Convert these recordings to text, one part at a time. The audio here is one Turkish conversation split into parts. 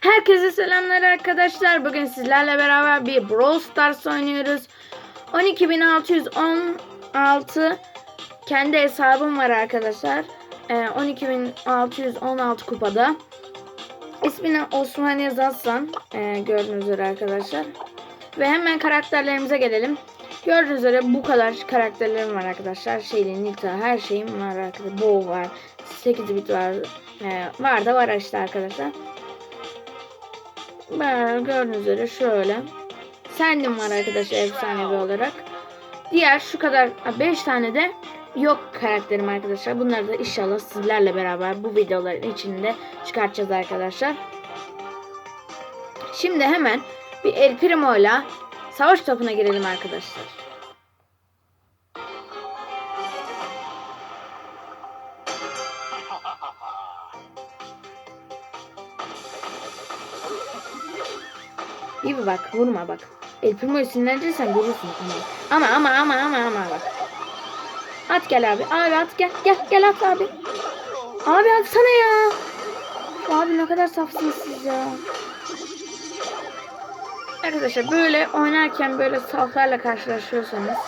Herkese selamlar arkadaşlar. Bugün sizlerle beraber bir Brawl Stars oynuyoruz. 12.616 kendi hesabım var arkadaşlar. Ee, 12.616 kupada. İsmini Osman yazarsan e, gördüğünüz üzere arkadaşlar. Ve hemen karakterlerimize gelelim. Gördüğünüz üzere bu kadar karakterlerim var arkadaşlar. Şeyli, Nita, her şeyim var arkadaşlar. Bo var. 8 bit var. Ee, var da var işte arkadaşlar. Ben gördüğünüz üzere şöyle. Sendim var arkadaşlar efsanevi olarak. Diğer şu kadar 5 tane de yok karakterim arkadaşlar. Bunları da inşallah sizlerle beraber bu videoların içinde çıkartacağız arkadaşlar. Şimdi hemen bir El Primo savaş topuna girelim arkadaşlar. İyi bir bak vurma bak. El Primo'yu sinirlendirirsen görürsün ama. Ama ama ama ama ama bak. At gel abi. Abi at gel. Gel gel at abi. Abi atsana ya. Abi ne kadar safsınız siz ya. Arkadaşlar böyle oynarken böyle saflarla karşılaşıyorsanız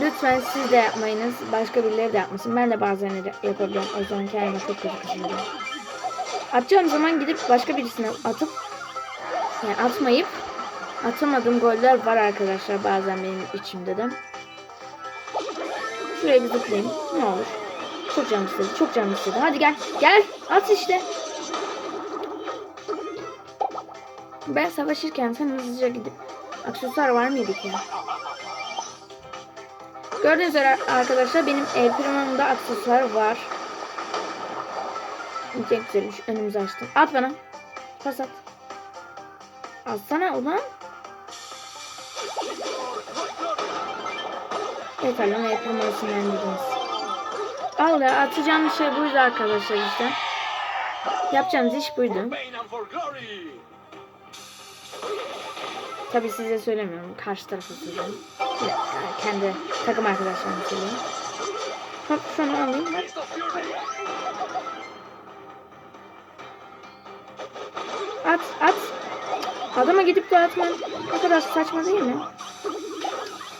lütfen siz de yapmayınız. Başka birileri de yapmasın. Ben de bazen de yapabiliyorum. O yüzden kendime çok kötü kızıyorum. Atacağım zaman gidip başka birisine atıp yani atmayıp atamadığım goller var arkadaşlar bazen benim içimde de. Şuraya bir zıplayayım. Ne olur. Çok canım istedi. Çok canım istedi. Hadi gel. Gel. At işte. Ben savaşırken sen hızlıca gidip aksesuar var mıydı ki? Gördüğünüz üzere arkadaşlar benim El Primo'mda aksesuar var. Çok güzelmiş. Önümüzü açtım. At bana. Pas at. Atsana ulan. Yeter lan Primo'yu sinirlendirdiniz. Al ya atacağım şey buydu arkadaşlar işte. Yapacağımız iş buydu. Tabi size söylemiyorum. Karşı tarafa söylüyorum. Kendi takım arkadaşlarıma söylüyorum. Hop şunu alayım. Hop. Adama gidip atman ne kadar saçma değil mi?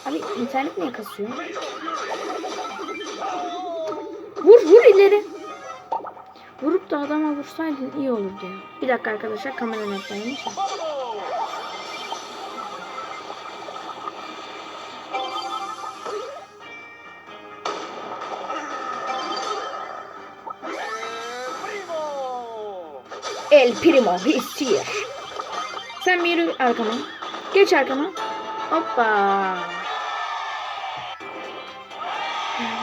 Abi internet niye kasıyor? Vur vur ileri. Vurup da adama vursaydın iyi olurdu ya. Bir dakika arkadaşlar kamera netlermiş. El Primo is here. Sen bir yürü arkama. Geç arkama. Hoppa.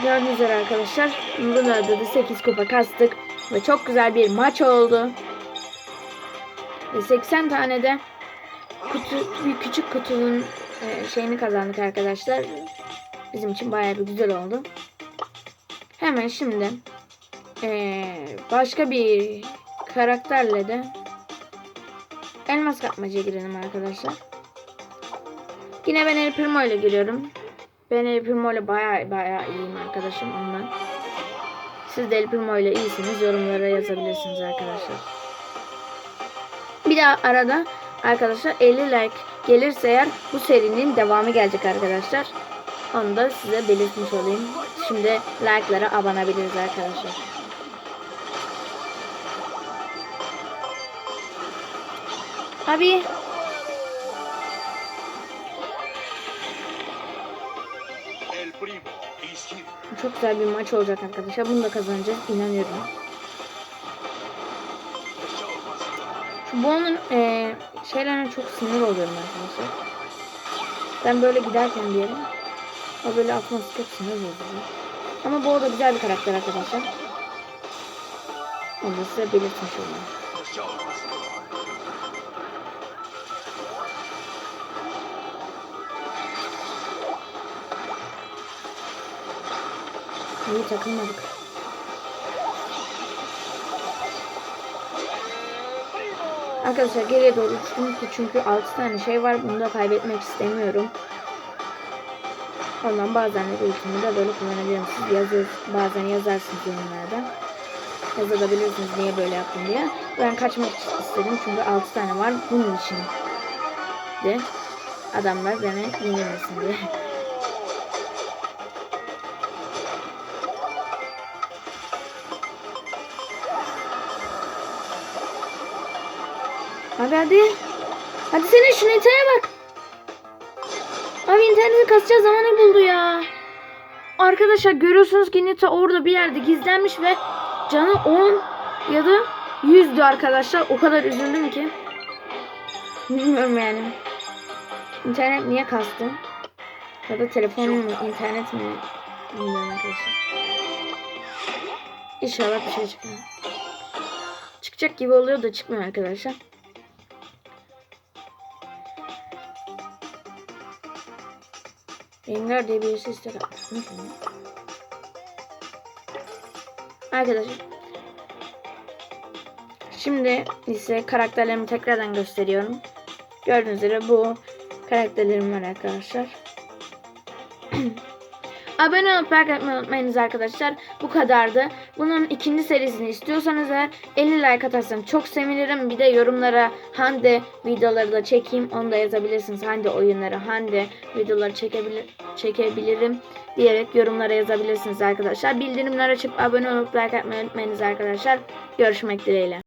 Gördüğünüz üzere arkadaşlar. Bunlarda da 8 kupa kastık. Ve çok güzel bir maç oldu. Ve 80 tane de kutu, bir küçük kutunun e, şeyini kazandık arkadaşlar. Bizim için bayağı bir güzel oldu. Hemen şimdi e, başka bir karakterle de elmas kapmacaya girelim arkadaşlar. Yine ben El Primo ile giriyorum. Ben El Primo ile baya baya iyiyim arkadaşım ondan. Siz de El Primo ile iyisiniz. Yorumlara yazabilirsiniz arkadaşlar. Bir daha arada arkadaşlar 50 like gelirse eğer bu serinin devamı gelecek arkadaşlar. Onu da size belirtmiş olayım. Şimdi like'lara abanabiliriz arkadaşlar. Abi çok güzel bir maç olacak arkadaşlar. Bunu da kazanacağız. inanıyorum. Şu Boğa'nın eee şeylerine çok sinir oluyorum arkadaşlar. Ben böyle giderken bir yere o böyle atması çok sinir bozucu. Ama Boğa da güzel bir karakter arkadaşlar. Onu size belirtmiş olayım. İyi takılmadık. Arkadaşlar geriye doğru uçtum ki çünkü 6 tane şey var. Bunu da kaybetmek istemiyorum. Ondan bazen de ultimi de böyle kullanabilirim. Siz yazıyor, bazen yazarsınız yorumlarda. yazabilirsiniz niye böyle yaptım diye. Ben kaçmak istedim çünkü 6 tane var bunun için de adamlar beni yenilmesin diye. Abi hadi. Hadi senin şu Nita'ya bak. Abi interneti kasacağı zamanı buldu ya. Arkadaşlar görüyorsunuz ki Nita orada bir yerde gizlenmiş ve canı 10 ya da 100'dü arkadaşlar. O kadar üzüldüm ki. Bilmiyorum yani. İnternet niye kastı? Ya da telefonum mu, internet mi? Bilmiyorum arkadaşlar. İnşallah bir şey çıkmıyor. Çıkacak gibi oluyor da çıkmıyor arkadaşlar. Rengar diye birisi istek atmış. Arkadaşlar. Şimdi ise karakterlerimi tekrardan gösteriyorum. Gördüğünüz üzere bu karakterlerim var arkadaşlar. Abone olup like atmayı unutmayınız arkadaşlar. Bu kadardı. Bunun ikinci serisini istiyorsanız eğer 50 like atarsanız çok sevinirim. Bir de yorumlara Hande videoları da çekeyim. Onu da yazabilirsiniz. Hande oyunları, Hande videoları çekebilir, çekebilirim diyerek yorumlara yazabilirsiniz arkadaşlar. Bildirimler açıp abone olup like atmayı unutmayınız arkadaşlar. Görüşmek dileğiyle.